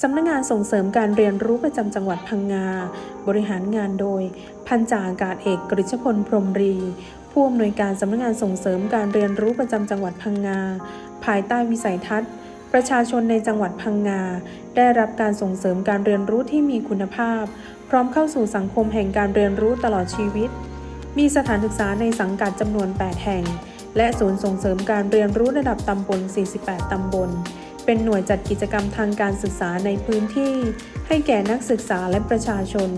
สำนักงานส่งเสริมการเรียนรู้ประจำจังหวัดพังงา บริหารงานโดย พันจ่าอากาศเอกกฤษพลพรมรี ผู้อำนวยการสำนักงานส่งเสริมการเรียนรู้ประจำจังหวัดพังงา ภายใต้วิสัยทัศน์ ประชาชนในจังหวัดพังงา ได้รับการส่งเสริมการเรียนรู้ที่มีคุณภาพ พร้อมเข้าสู่สังคมแห่งการเรียนรู้ตลอดชีวิต มีสถานศึกษาในสังกัดจำนวน 8 แห่ง และศูนย์ส่งเสริมการเรียนรู้ระดับตำบล 48 ตำบล เป็นหน่วยจัดกิจกรรมทางการศึกษาในพื้นที่ ให้แก่นักศึกษาและประชาชน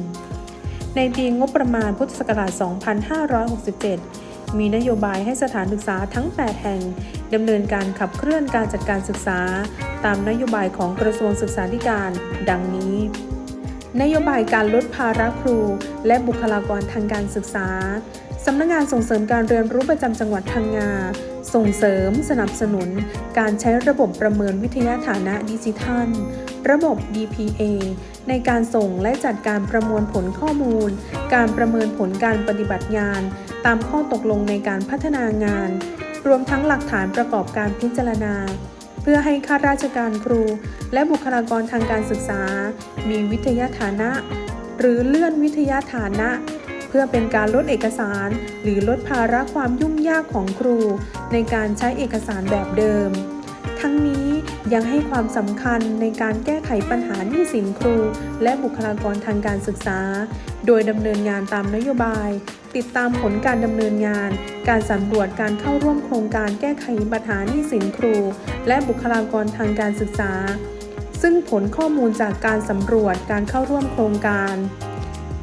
ในปีงบประมาณพุทธศักราช 2567 มีนโยบายให้สถานศึกษาทั้ง 8 แห่งดำเนินการขับเคลื่อนการจัดการศึกษา ตามนโยบายของกระทรวงศึกษาธิการ ดังนี้ นโยบายการลดภาระครู และบุคลากรทางการศึกษาสำนักงานส่งเสริมการเรียนรู้ประจำจังหวัดพังงา ส่งเสริมสนับสนุน การใช้ระบบประเมินวิทยาฐานะดิจิทัล ระบบ DPA ในการส่งและจัดการประมวลผลข้อมูล การประเมินผลการปฏิบัติงาน ตามข้อตกลงในการพัฒนางาน รวมทั้งหลักฐานประกอบการพิจารณา เพื่อให้ข้าราชการครู และบุคลากรทางการศึกษา มีวิทยาฐานะ หรือเลื่อนวิทยาฐานะ พื่อเป็นการลดเอกสาร หรือลดภาระความยุ่งยากของครู ในการใช้เอกสารแบบเดิม ทั้งนี้ยังให้ความสำคัญในการแก้ไขปัญหาหนี้สินครู และบุคลากรทางการศึกษา โดยดำเนินงานตามนโยบาย ติดตามผลการดำเนินงาน การสำรวจการเข้าร่วมโครงการแก้ไขปัญหาหนี้สินครู และบุคลากรทางการศึกษา ซึ่งผลข้อมูลจากการสำรวจการเข้าร่วมโครงการ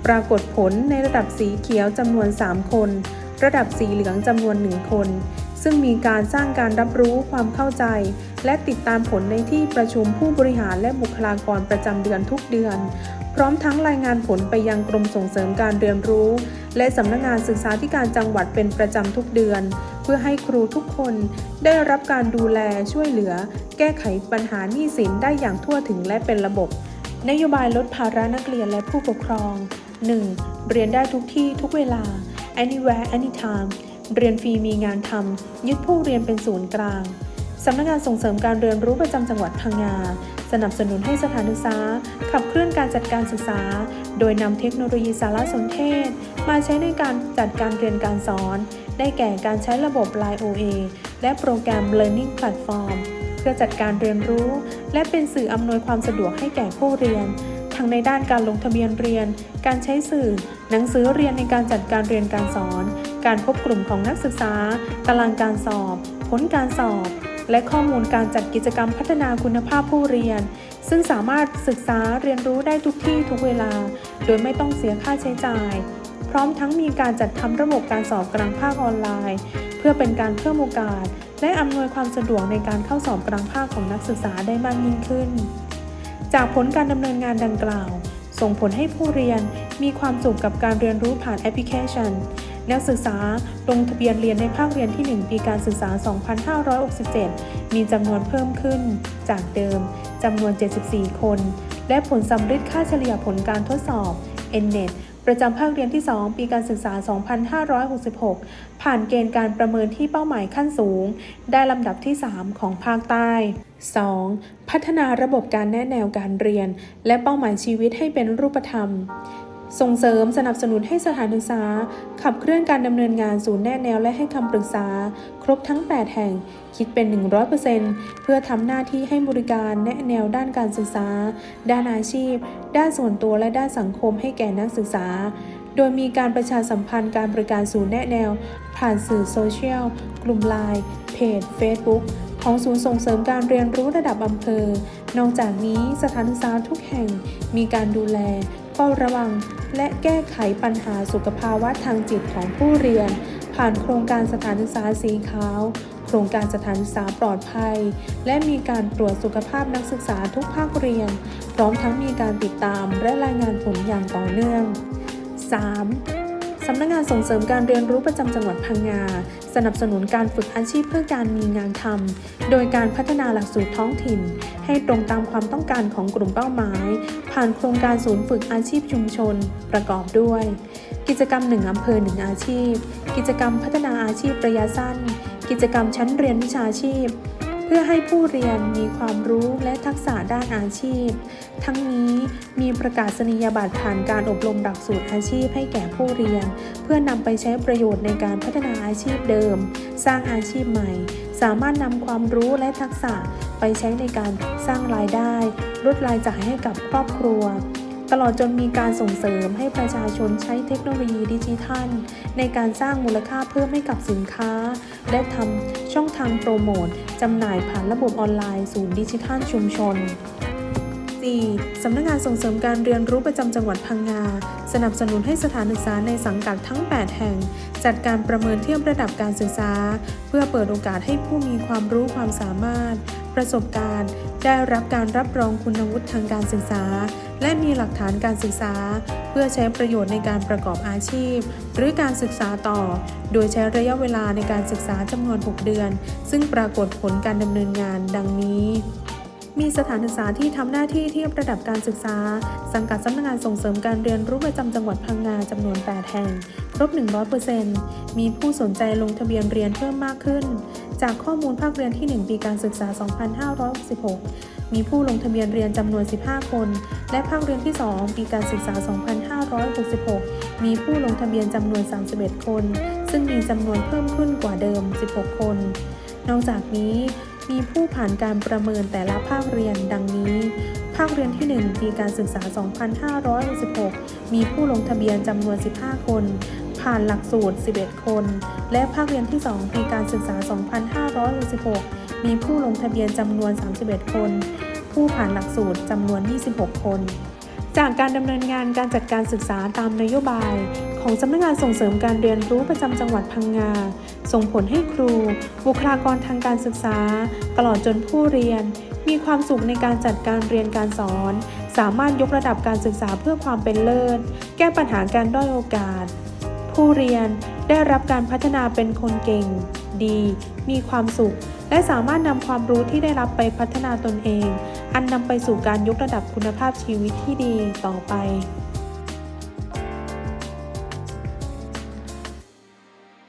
ปรากฏผลในระดับสีเขียวจำนวน 3 คน ระดับสีเหลืองจำนวน 1 คน ซึ่งมีการสร้างการรับรู้ความเข้าใจ และติดตามผลในที่ประชุมผู้บริหารและบุคลากรประจำเดือนทุกเดือน พร้อมทั้งรายงานผลไปยังกรมส่งเสริมการเรียนรู้ และสำนักงานศึกษาธิการจังหวัดเป็นประจำทุกเดือน เพื่อให้ครูทุกคนได้รับการดูแลช่วยเหลือ แก้ไขปัญหาหนี้สินได้อย่างทั่วถึงและเป็นระบบ นโยบายลดภาระนักเรียนและผู้ปกครอง 1. เรียนได้ทุกที่ทุกเวลา anywhere anytime เรียนฟรีมีงานทำยึดผู้เรียนเป็นศูนย์กลางสำนักงานส่งเสริมการเรียนรู้ประจำจังหวัดพังงา สนับสนุนให้สถานศึกษา ขับเคลื่อนการจัดการศึกษา โดยนำเทคโนโลยีสารสนเทศ มาใช้ในการจัดการเรียนการสอน ได้แก่การใช้ระบบ Line OA และโปรแกรม Learning Platform พื่อจัดการเรียนรู้ และเป็นสื่ออำนวยความสะดวกให้แก่ผู้เรียน ทั้งในด้านการลงทะเบียนเรียน การใช้สื่อ หนังสือเรียนในการจัดการเรียนการสอน การพบกลุ่มของนักศึกษา ตารางการสอบ ผลการสอบ และข้อมูลการจัดกิจกรรมพัฒนาคุณภาพผู้เรียน ซึ่งสามารถศึกษาเรียนรู้ได้ทุกที่ทุกเวลา โดยไม่ต้องเสียค่าใช้จ่ายพร้อมทั้งมีการจัดทำระบบการสอบกลางภาคออนไลน์ เพื่อเป็นการเพิ่มโอกาส และอำนวยความสะดวกในการเข้าสอบกลางภาคของนักศึกษาได้มากยิ่งขึ้น จากผลการดำเนินงานดังกล่าว ส่งผลให้ผู้เรียนมีความสุขกับการเรียนรู้ผ่านแอปพลิเคชัน นักศึกษาลงทะเบียนเรียนในภาคเรียนที่ 1 ปีการศึกษา 2567 มีจำนวนเพิ่มขึ้น จากเดิมจำนวน 74 คน และผลสำเร็จค่าเฉลี่ยผลการทดสอบ NNET ประจำภาคเรียนที่ 2 ปีการศึกษา 2566 ผ่านเกณฑ์การประเมินที่เป้าหมายขั้นสูง ได้ลำดับที่ 3 ของภาคใต้ 2. พัฒนาระบบการแนะแนวการเรียน และเป้าหมายชีวิตให้เป็นรูปธรรม ส่งเสริมสนับสนุนให้สถานศึกษา ขับเคลื่อนการดำเนินงานศูนย์แนะแนวและให้คำปรึกษา ครบทั้ง 8 แห่ง คิดเป็น 100%เพื่อทำหน้าที่ให้บริการแนะแนวด้านการศึกษา ด้านอาชีพ ด้านส่วนตัวและด้านสังคมให้แก่นักศึกษา โดยมีการประชาสัมพันธ์การบริการศูนย์แนะแนว ผ่านสื่อโซเชียล กลุ่มไลน์ เพจ Facebook ของศูนย์ส่งเสริมการเรียนรู้ระดับอำเภอ นอกจากนี้สถานศึกษาทุกแห่งมีการดูแล เฝ้าระวัง และแก้ไขปัญหาสุขภาวะทางจิตของผู้เรียน ผ่านโครงการสถานศึกษาสีขาว โครงการสถานศึกษาปลอดภัย และมีการตรวจสุขภาพนักศึกษาทุกภาคเรียน พร้อมทั้งมีการติดตามและรายงานผลอย่างต่อเนื่อง 3. สำนักงานส่งเสริมการเรียนรู้ประจำจังหวัดพังงา สนับสนุนการฝึกอาชีพเพื่อการมีงานทำโดยการพัฒนาหลักสูตรท้องถิ่น ให้ตรงตามความต้องการของกลุ่มเป้าหมาย ผ่านโครงการศูนย์ฝึกอาชีพชุมชน ประกอบด้วย กิจกรรม1อำเภอ1อาชีพ กิจกรรมพัฒนาอาชีพระยะสั้น กิจกรรมชั้นเรียนวิชาชีพ เพื่อให้ผู้เรียนมีความรู้และทักษะด้านอาชีพ ทั้งนี้มีประกาศนียบัตรผ่านการอบรมหลักสูตรอาชีพให้แก่ผู้เรียน เพื่อนำไปใช้ประโยชน์ในการพัฒนาอาชีพเดิม สร้างอาชีพใหม่ สามารถนำความรู้และทักษะไปใช้ในการสร้างรายได้ ลดรายจ่ายให้กับครอบครัว ตลอดจนมีการส่งเสริมให้ประชาชนใช้เทคโนโลยีดิจิทัล ในการสร้างมูลค่าเพิ่มให้กับสินค้า และทำช่องทางโปรโมทจำหน่ายผ่านระบบออนไลน์ศูนย์ดิจิทัลชุมชน 4. สำนักงานส่งเสริมการเรียนรู้ประจำจังหวัดพังงา สนับสนุนให้สถานศึกษาในสังกัดทั้ง 8 แห่ง จัดการประเมินเทียบระดับการศึกษา เพื่อเปิดโอกาสให้ผู้มีความรู้ความสามารถ ประสบการณ์ ได้รับการรับรองคุณวุฒิทางการศึกษา และมีหลักฐานการศึกษา เพื่อใช้ประโยชน์ในการประกอบอาชีพ หรือการศึกษาต่อ โดยใช้ระยะเวลาในการศึกษาจำนวน 6 เดือน ซึ่งปรากฏผลการดำเนินงานดังนี้ มีสถานศึกษาที่ทำหน้าที่เทียบระดับการศึกษา สังกัดสำนักงานส่งเสริมการเรียนรู้ประจำจังหวัดพังงาจำนวน 8 แห่ง ครบ 100%มีผู้สนใจลงทะเบียนเรียนเพิ่มมากขึ้น จากข้อมูลภาคเรียนที่ 1 ปีการศึกษา 2566 มีผู้ลงทะเบียนเรียนจำนวน 15 คน และภาคเรียนที่ 2 ปีการศึกษา 2566 มีผู้ลงทะเบียนจำนวน 31 คน ซึ่งมีจำนวนเพิ่มขึ้นกว่าเดิม 16 คน นอกจากนี้ มีผู้ผ่านการประเมินแต่ละภาคเรียนดังนี้ ภาคเรียนที่ 1 ปีการศึกษา 2566 มีผู้ลงทะเบียนจำนวน 15 คน ผ่านหลักสูตร 11 คน และภาคเรียนที่ 2 ปีการศึกษา 2566 มีผู้ลงทะเบียนจำนวน 31 คน ผู้ผ่านหลักสูตรจำนวน 26 คน จากการดำเนินงานการจัดการศึกษาตามนโยบาย ของสำนักงานส่งเสริมการเรียนรู้ประจำจังหวัดพังงา ส่งผลให้ครู บุคลากรทางการศึกษา ตลอดจนผู้เรียน มีความสุขในการจัดการเรียนการสอน สามารถยกระดับการศึกษาเพื่อความเป็นเลิศ แก้ปัญหาการด้อยโอกาส ผู้เรียน ได้รับการพัฒนาเป็นคนเก่ง ดี มีความสุข และสามารถนำความรู้ที่ได้รับไปพัฒนาตนเอง อันนำไปสู่การยกระดับคุณภาพชีวิตที่ดีต่อไป